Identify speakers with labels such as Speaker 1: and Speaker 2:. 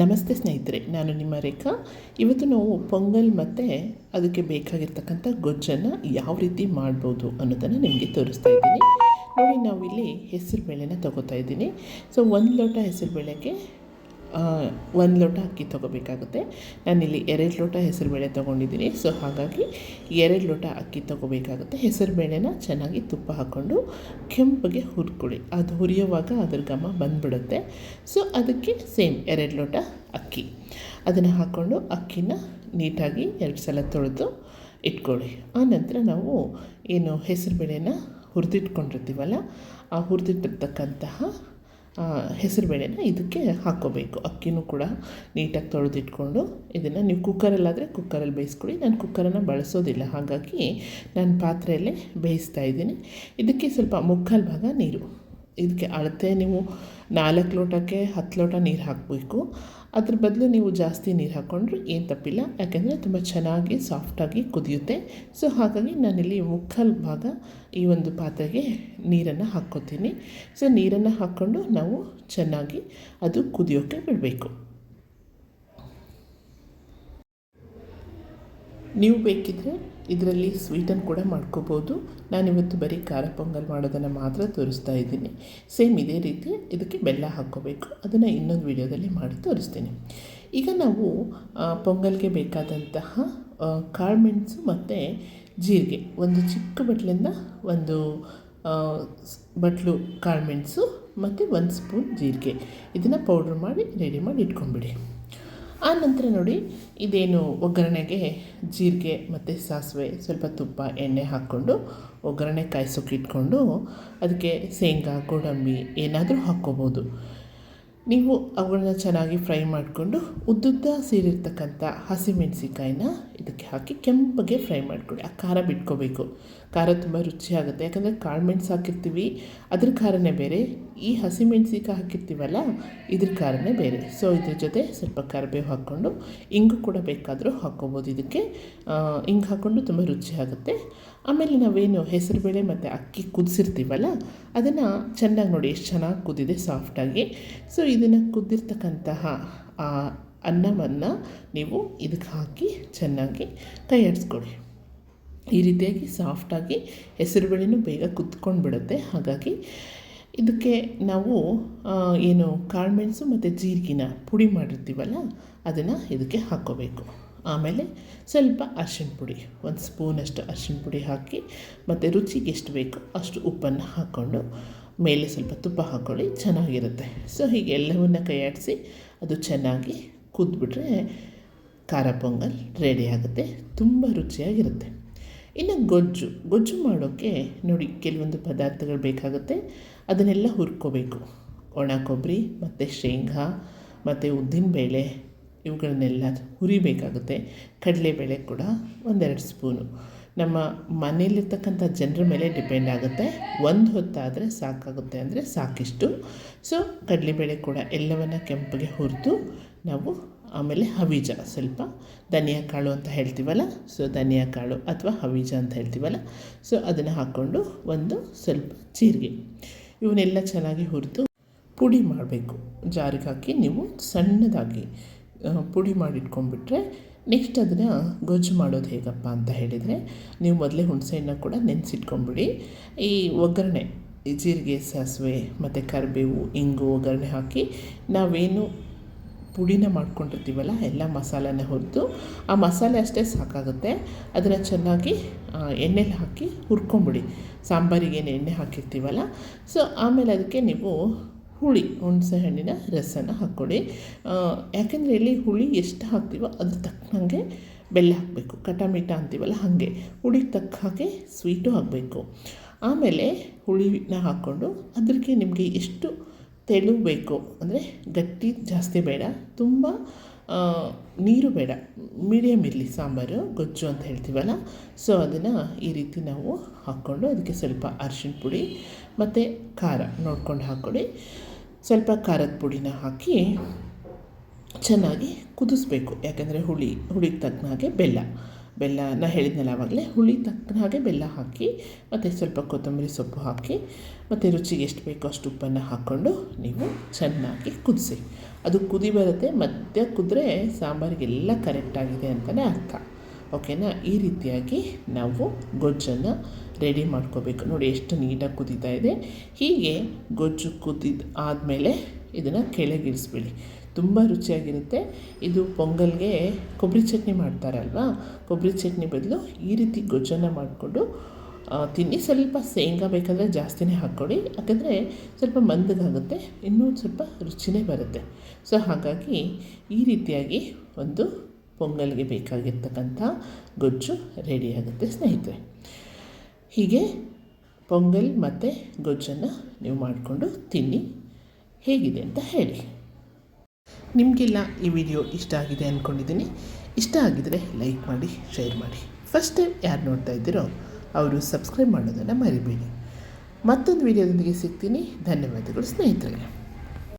Speaker 1: ನಮಸ್ತೆ ಸ್ನೇಹಿತರೆ, ನಾನು ನಿಮ್ಮ ರೇಖಾ. ಇವತ್ತು ನಾವು ಪೊಂಗಲ್ ಮತ್ತು ಅದಕ್ಕೆ ಬೇಕಾಗಿರ್ತಕ್ಕಂಥ ಗೊಜ್ಜನ್ನು ಯಾವ ರೀತಿ ಮಾಡ್ಬೋದು ಅನ್ನೋದನ್ನು ನಿಮಗೆ ತೋರಿಸ್ತಾ ಇದ್ದೀನಿ. ನೋಡಿ, ನಾವಿಲ್ಲಿ ಹೆಸರು ಬೇಳೆನ ತೊಗೋತಾ ಇದ್ದೀನಿ. ಸೊ ಒಂದು ಲೋಟ ಹೆಸರು ಬೇಳೆಗೆ ಒಂದು ಲೋಟ ಅಕ್ಕಿ ತೊಗೋಬೇಕಾಗುತ್ತೆ. ನಾನಿಲ್ಲಿ ಎರಡು ಲೋಟ ಹೆಸರುಬೇಳೆ ತೊಗೊಂಡಿದ್ದೀನಿ. ಸೊ ಹಾಗಾಗಿ ಎರಡು ಲೋಟ ಅಕ್ಕಿ ತೊಗೋಬೇಕಾಗುತ್ತೆ. ಹೆಸರುಬೇಳೆನ ಚೆನ್ನಾಗಿ ತುಪ್ಪ ಹಾಕ್ಕೊಂಡು ಕೆಂಪಗೆ ಹುರ್ಕೊಳ್ಳಿ. ಅದು ಹುರಿಯುವಾಗ ಅದ್ರ ಘಮ ಬಂದ್ಬಿಡುತ್ತೆ. ಸೊ ಅದಕ್ಕೆ ಸೇಮ್ ಎರಡು ಲೋಟ ಅಕ್ಕಿ. ಅದನ್ನು ಹಾಕ್ಕೊಂಡು ಅಕ್ಕಿನ ನೀಟಾಗಿ ಎರಡು ಸಲ ತೊಳೆದು ಇಟ್ಕೊಳ್ಳಿ. ಆನಂತರ ನಾವು ಏನು ಹೆಸರುಬೇಳೆನ ಹುರಿದಿಟ್ಕೊಂಡಿರ್ತೀವಲ್ಲ, ಆ ಹುರಿದಿಟ್ಟಿರ್ತಕ್ಕಂತಹ ಹೆಸರುಬೇಳೆನ ಇದಕ್ಕೆ ಹಾಕ್ಕೋಬೇಕು. ಅಕ್ಕಿನೂ ಕೂಡ ನೀಟಾಗಿ ತೊಳೆದಿಟ್ಕೊಂಡು ಇದನ್ನು ನೀವು ಕುಕ್ಕರಲ್ಲಾದರೆ ಕುಕ್ಕರಲ್ಲಿ ಬೇಯಿಸ್ಕೊಳ್ಳಿ. ನಾನು ಕುಕ್ಕರನ್ನು ಬಳಸೋದಿಲ್ಲ. ಹಾಗಾಗಿ ನಾನು ಪಾತ್ರೆಯಲ್ಲೇ ಬೇಯಿಸ್ತಾ ಇದ್ದೀನಿ. ಇದಕ್ಕೆ ಸ್ವಲ್ಪ ಮುಕ್ಕಾಲು ಭಾಗ ನೀರು. ಇದಕ್ಕೆ ಅಳತೆ ನೀವು ನಾಲ್ಕು ಲೋಟಕ್ಕೆ ಹತ್ತು ಲೋಟ ನೀರು ಹಾಕಬೇಕು. ಅದ್ರ ಬದಲು ನೀವು ಜಾಸ್ತಿ ನೀರು ಹಾಕ್ಕೊಂಡ್ರೆ ಏನು ತಪ್ಪಿಲ್ಲ. ಯಾಕೆಂದರೆ ತುಂಬ ಚೆನ್ನಾಗಿ ಸಾಫ್ಟಾಗಿ ಕುದಿಯುತ್ತೆ. ಸೊ ಹಾಗಾಗಿ ನಾನಿಲ್ಲಿ ಮುಕ್ಕಲ್ ಭಾಗ ಈ ಒಂದು ಪಾತ್ರೆಗೆ ನೀರನ್ನು ಹಾಕ್ಕೋತೀನಿ. ಸೊ ನೀರನ್ನು ಹಾಕ್ಕೊಂಡು ನಾವು ಚೆನ್ನಾಗಿ ಅದು ಕುದಿಯೋಕ್ಕೆ ಬಿಡಬೇಕು. ನೀವು ಬೇಕಿದ್ದರೆ ಇದರಲ್ಲಿ ಸ್ವೀಟನ್ನು ಕೂಡ ಮಾಡ್ಕೋಬೋದು. ನಾನಿವತ್ತು ಬರೀ ಖಾರ ಪೊಂಗಲ್ ಮಾಡೋದನ್ನು ಮಾತ್ರ ತೋರಿಸ್ತಾ ಇದ್ದೀನಿ. ಸೇಮ್ ಇದೇ ರೀತಿ ಇದಕ್ಕೆ ಬೆಲ್ಲ ಹಾಕ್ಕೋಬೇಕು. ಅದನ್ನು ಇನ್ನೊಂದು ವಿಡಿಯೋದಲ್ಲಿ ಮಾಡಿ ತೋರಿಸ್ತೀನಿ. ಈಗ ನಾವು ಪೊಂಗಲ್ಗೆ ಬೇಕಾದಂತಹ ಕಾಳುಮೆಣಸು ಮತ್ತು ಜೀರಿಗೆ. ಒಂದು ಚಿಕ್ಕ ಬಟ್ಲಿಂದ ಒಂದು ಬಟ್ಲು ಕಾಳುಮೆಣಸು ಮತ್ತು ಒಂದು ಸ್ಪೂನ್ ಜೀರಿಗೆ. ಇದನ್ನು ಪೌಡ್ರ್ ಮಾಡಿ ರೆಡಿ ಮಾಡಿ ಇಟ್ಕೊಂಬಿಡಿ ಆ ನೋಡಿ, ಇದೇನು ಒಗ್ಗರಣೆಗೆ ಜೀರಿಗೆ ಮತ್ತು ಸಾಸಿವೆ ಸ್ವಲ್ಪ ತುಪ್ಪ, ಎಣ್ಣೆ ಹಾಕ್ಕೊಂಡು ಒಗ್ಗರಣೆ ಕಾಯಿಸೋಕೆ ಇಟ್ಕೊಂಡು, ಅದಕ್ಕೆ ಶೇಂಗಾ, ಗೋಡಂಬಿ ಏನಾದರೂ ಹಾಕ್ಕೋಬೋದು. ನೀವು ಅವುಗಳನ್ನ ಚೆನ್ನಾಗಿ ಫ್ರೈ ಮಾಡಿಕೊಂಡು ಉದ್ದುದ್ದ ಸೇರಿರ್ತಕ್ಕಂಥ ಹಸಿಮೆಣಸಿಕಾಯಿನ ಇದಕ್ಕೆ ಹಾಕಿ ಕೆಂಪಗೆ ಫ್ರೈ ಮಾಡಿಕೊಡಿ ಆ ಖಾರ ಬಿಟ್ಕೋಬೇಕು. ಖಾರ ತುಂಬ ರುಚಿಯಾಗುತ್ತೆ. ಯಾಕಂದರೆ ಕಾಳು ಮೆಣಸು ಹಾಕಿರ್ತೀವಿ, ಅದ್ರ ಖಾರನೇ ಬೇರೆ. ಈ ಹಸಿಮೆಣ್ಸಿಕಾಯಿ ಹಾಕಿರ್ತೀವಲ್ಲ, ಇದ್ರ ಖಾರನೇ ಬೇರೆ. ಸೊ ಇದ್ರ ಜೊತೆ ಸ್ವಲ್ಪ ಕರಿಬೇವು ಹಾಕ್ಕೊಂಡು, ಇಂಗು ಕೂಡ ಬೇಕಾದರೂ ಹಾಕ್ಕೋಬೋದು. ಇದಕ್ಕೆ ಹಿಂಗೆ ಹಾಕ್ಕೊಂಡು ತುಂಬ ರುಚಿಯಾಗುತ್ತೆ. ಆಮೇಲೆ ನಾವೇನು ಹೆಸರುಬೇಳೆ ಮತ್ತು ಅಕ್ಕಿ ಕುದಿಸಿರ್ತೀವಲ್ಲ, ಅದನ್ನು ಚೆನ್ನಾಗಿ ನೋಡಿ, ಎಷ್ಟು ಚೆನ್ನಾಗಿ ಕುದಿದೆ ಸಾಫ್ಟಾಗಿ ಸೊ ಇದನ್ನು ಕುದ್ದಿರ್ತಕ್ಕಂತಹ ಆ ಅನ್ನವನ್ನು ನೀವು ಇದಕ್ಕೆ ಹಾಕಿ ಚೆನ್ನಾಗಿ ತಯಾರಿಸ್ಕೊಳ್ಳಿ ಈ ರೀತಿಯಾಗಿ ಸಾಫ್ಟಾಗಿ ಹೆಸರುಬೇಳೆನೂ ಬೇಗ ಕುದ್ಕೊಂಡು ಬಿಡುತ್ತೆ ಹಾಗಾಗಿ ಇದಕ್ಕೆ ನಾವು ಏನು ಕಾಳುಮೆಣಸು ಮತ್ತು ಜೀರಿಗೆನ ಪುಡಿ ಮಾಡಿರ್ತೀವಲ್ಲ, ಅದನ್ನು ಇದಕ್ಕೆ ಹಾಕ್ಕೋಬೇಕು. ಆಮೇಲೆ ಸ್ವಲ್ಪ ಅರ್ಶಿಣ ಪುಡಿ, ಒಂದು ಸ್ಪೂನಷ್ಟು ಅರ್ಶಿಣ ಪುಡಿ ಹಾಕಿ, ಮತ್ತು ರುಚಿಗೆ ಎಷ್ಟು ಬೇಕು ಅಷ್ಟು ಉಪ್ಪನ್ನು ಹಾಕ್ಕೊಂಡು ಮೇಲೆ ಸ್ವಲ್ಪ ತುಪ್ಪ ಹಾಕ್ಕೊಳ್ಳಿ ಚೆನ್ನಾಗಿರುತ್ತೆ. ಸೊ ಹೀಗೆ ಎಲ್ಲವನ್ನ ಕೈಯಾಡಿಸಿ ಅದು ಚೆನ್ನಾಗಿ ಕುದ್ಬಿಟ್ರೆ ಖಾರ ಪೊಂಗಲ್ ರೆಡಿ ಆಗುತ್ತೆ, ತುಂಬ ರುಚಿಯಾಗಿರುತ್ತೆ. ಇನ್ನು ಗೊಜ್ಜು ಗೊಜ್ಜು ಮಾಡೋಕ್ಕೆ ನೋಡಿ ಕೆಲವೊಂದು ಪದಾರ್ಥಗಳು ಬೇಕಾಗುತ್ತೆ, ಅದನ್ನೆಲ್ಲ ಹುರ್ಕೋಬೇಕು. ಒಣ ಕೊಬ್ಬರಿ, ಮತ್ತು ಶೇಂಗಾ, ಮತ್ತು ಉದ್ದಿನಬೇಳೆ ಇವುಗಳನ್ನೆಲ್ಲ ಹುರಿಬೇಕಾಗುತ್ತೆ. ಕಡಲೆಬೇಳೆ ಕೂಡ ಒಂದೆರಡು ಸ್ಪೂನು. ನಮ್ಮ ಮನೆಯಲ್ಲಿರ್ತಕ್ಕಂಥ ಜನರ ಮೇಲೆ ಡಿಪೆಂಡ್ ಆಗುತ್ತೆ. ಒಂದು ಹೊತ್ತಾದರೆ ಸಾಕಾಗುತ್ತೆ ಅಂದರೆ ಸಾಕಿಷ್ಟು. ಸೊ, ಕಡಲೆಬೇಳೆ ಕೂಡ ಎಲ್ಲವನ್ನು ಕೆಂಪಗೆ ಹುರಿದು ನಾವು ಆಮೇಲೆ ಹವೀಜ ಸ್ವಲ್ಪ ಧನಿಯಾ ಕಾಳು ಅಂತ ಹೇಳ್ತೀವಲ್ಲ? ಸೊ, ಧನಿಯಾ ಕಾಳು ಅಥವಾ ಹವೀಜ ಅಂತ ಹೇಳ್ತೀವಲ್ಲ? ಸೊ, ಅದನ್ನು ಹಾಕ್ಕೊಂಡು ಒಂದು ಸ್ವಲ್ಪ ಜೀರಿಗೆ. ಇವನ್ನೆಲ್ಲ ಚೆನ್ನಾಗಿ ಹುರಿದು ಪುಡಿ ಮಾಡಬೇಕು. ಜಾರಿಗೆ ಹಾಕಿ ನೀವು ಸಣ್ಣದಾಗಿ ಪುಡಿ ಮಾಡಿಟ್ಕೊಂಡ್ಬಿಟ್ರೆ ನೆಕ್ಸ್ಟ್ ಅದನ್ನು ಗೊಜ್ಜು ಮಾಡೋದು ಹೇಗಪ್ಪ ಅಂತ ಹೇಳಿದರೆ, ನೀವು ಮೊದಲೇ ಹುಣಸೆಹಣ್ಣು ಕೂಡ ನೆನೆಸಿಟ್ಕೊಂಬಿಡಿ ಈ ಒಗ್ಗರಣೆ ಜೀರಿಗೆ, ಸಾಸಿವೆ ಮತ್ತು ಕರಿಬೇವು, ಇಂಗು ಒಗ್ಗರಣೆ ಹಾಕಿ ನಾವೇನು ಪುಡಿನ ಮಾಡ್ಕೊಂಡಿರ್ತೀವಲ್ಲ, ಎಲ್ಲ ಮಸಾಲೆನ ಹುರಿದು ಆ ಮಸಾಲೆ ಅಷ್ಟೇ ಸಾಕಾಗುತ್ತೆ. ಅದನ್ನು ಚೆನ್ನಾಗಿ ಎಣ್ಣೆಲಿ ಹಾಕಿ ಹುರ್ಕೊಂಬಿಡಿ ಸಾಂಬಾರಿಗೆ ಏನು ಎಣ್ಣೆ ಹಾಕಿರ್ತೀವಲ್ಲ ಸೊ ಆಮೇಲೆ ಅದಕ್ಕೆ ನೀವು ಹುಳಿ, ಹುಣಸೆ ಹಣ್ಣಿನ ರಸನ ಹಾಕ್ಕೊಡಿ ಯಾಕೆಂದರೆ ಇಲ್ಲಿ ಹುಳಿ ಎಷ್ಟು ಹಾಕ್ತೀವೋ ಅದ್ರ ತಕ್ಕಂಗೆ ಬೆಲ್ಲ ಹಾಕಬೇಕು. ಕಟಾಮಿಟ ಅಂತೀವಲ್ಲ ಹಾಗೆ. ಹುಳಿ ತಕ್ಕ ಹಾಗೆ ಸ್ವೀಟು ಹಾಕಬೇಕು. ಆಮೇಲೆ ಹುಳಿನ ಹಾಕ್ಕೊಂಡು ಅದಕ್ಕೆ ನಿಮಗೆ ಎಷ್ಟು ತೆಳು ಬೇಕು ಅಂದರೆ ಗಟ್ಟಿ ಜಾಸ್ತಿ ಬೇಡ. ತುಂಬ ನೀರು ಬೇಡ. ಮೀಡಿಯಮ್ ಇರಲಿ ಸಾಂಬಾರು, ಗೊಜ್ಜು ಅಂತ ಹೇಳ್ತೀವಲ್ಲ. ಸೊ ಅದನ್ನು ಈ ರೀತಿ ನಾವು ಹಾಕ್ಕೊಂಡು ಅದಕ್ಕೆ ಸ್ವಲ್ಪ ಅರಿಶಿಣ ಪುಡಿ ಮತ್ತು ಖಾರ ನೋಡ್ಕೊಂಡು ಹಾಕ್ಕೊಡಿ ಸ್ವಲ್ಪ ಖಾರದ ಪುಡಿನ ಹಾಕಿ ಚೆನ್ನಾಗಿ ಕುದಿಸ್ಬೇಕು. ಯಾಕೆಂದರೆ ಹುಳಿ, ಹುಳಿಗೆ ತಕ್ಕನ ಹಾಗೆ ಬೆಲ್ಲ. ಬೆಲ್ಲ ಹೇಳಿದ್ನಲ್ಲ ಆವಾಗಲೇ ಹುಳಿ ತಕ್ಕನ ಹಾಗೆ ಬೆಲ್ಲ ಹಾಕಿ, ಮತ್ತು ಸ್ವಲ್ಪ ಕೊತ್ತಂಬರಿ ಸೊಪ್ಪು ಹಾಕಿ, ಮತ್ತು ರುಚಿಗೆ ಎಷ್ಟು ಬೇಕೋ ಅಷ್ಟು ಉಪ್ಪನ್ನು ಹಾಕ್ಕೊಂಡು ನೀವು ಚೆನ್ನಾಗಿ ಕುದಿಸಿ. ಅದು ಕುದಿ ಬರುತ್ತೆ ಮಧ್ಯ ಕುದ್ರೆ ಸಾಂಬಾರಿಗೆಲ್ಲ ಕರೆಕ್ಟಾಗಿದೆ ಅಂತಲೇ ಅರ್ಥ. ಓಕೆನಾ? ಈ ರೀತಿಯಾಗಿ ನಾವು ಗೊಜ್ಜನ್ನು ರೆಡಿ ಮಾಡ್ಕೋಬೇಕು. ನೋಡಿ ಎಷ್ಟು ನೀಟಾಗಿ ಕುದೀತಾ ಇದೆ. ಹೀಗೆ ಗೊಜ್ಜು ಕುದಿದ ಆದಮೇಲೆ ಇದನ್ನು ಕೆಳಗಿಳಿಸ್ಬಿಡಿ. ತುಂಬ ರುಚಿಯಾಗಿರುತ್ತೆ. ಇದು ಪೊಂಗಲ್ಗೆ ಕೊಬ್ಬರಿ ಚಟ್ನಿ ಮಾಡ್ತಾರಲ್ವಾ? ಕೊಬ್ಬರಿ ಚಟ್ನಿ ಬದಲು ಈ ರೀತಿ ಗೊಜ್ಜನ್ನು ಮಾಡಿಕೊಂಡು ತಿನ್ನಿ. ಸ್ವಲ್ಪ ಶೇಂಗಾ ಬೇಕಾದರೆ ಜಾಸ್ತಿನೇ ಹಾಕ್ಕೊಡಿ. ಯಾಕಂದರೆ ಸ್ವಲ್ಪ ಮಂದಗಾಗುತ್ತೆ. ಇನ್ನೂ ಸ್ವಲ್ಪ ರುಚಿನೇ ಬರುತ್ತೆ. ಸೊ, ಹಾಗಾಗಿ ಈ ರೀತಿಯಾಗಿ ಒಂದು ಪೊಂಗಲ್ಗೆ ಬೇಕಾಗಿರ್ತಕ್ಕಂಥ ಗೊಜ್ಜು ರೆಡಿಯಾಗುತ್ತೆ ಸ್ನೇಹಿತರೆ, ಹೀಗೆ ಪೊಂಗಲ್ ಮತ್ತು ಗೊಜ್ಜನ್ನು ನೀವು ಮಾಡಿಕೊಂಡು ತಿನ್ನಿ. ಹೇಗಿದೆ ಅಂತ ಹೇಳಿ. ನಿಮಗೆಲ್ಲ ಈ ವಿಡಿಯೋ ಇಷ್ಟ ಆಗಿದೆ ಅಂದ್ಕೊಂಡಿದ್ದೀನಿ ಇಷ್ಟ ಆಗಿದರೆ ಲೈಕ್ ಮಾಡಿ ಶೇರ್ ಮಾಡಿ. ಫಸ್ಟ್ ಟೈಮ್ ಯಾರು ನೋಡ್ತಾ ಇದ್ದೀರೋ ಅವರು ಸಬ್ಸ್ಕ್ರೈಬ್ ಮಾಡೋದನ್ನು ಮರಿಬೇಡಿ. ಮತ್ತೊಂದು ವಿಡಿಯೋದೊಂದಿಗೆ ಸಿಗ್ತೀನಿ. ಧನ್ಯವಾದಗಳು ಸ್ನೇಹಿತರೆ.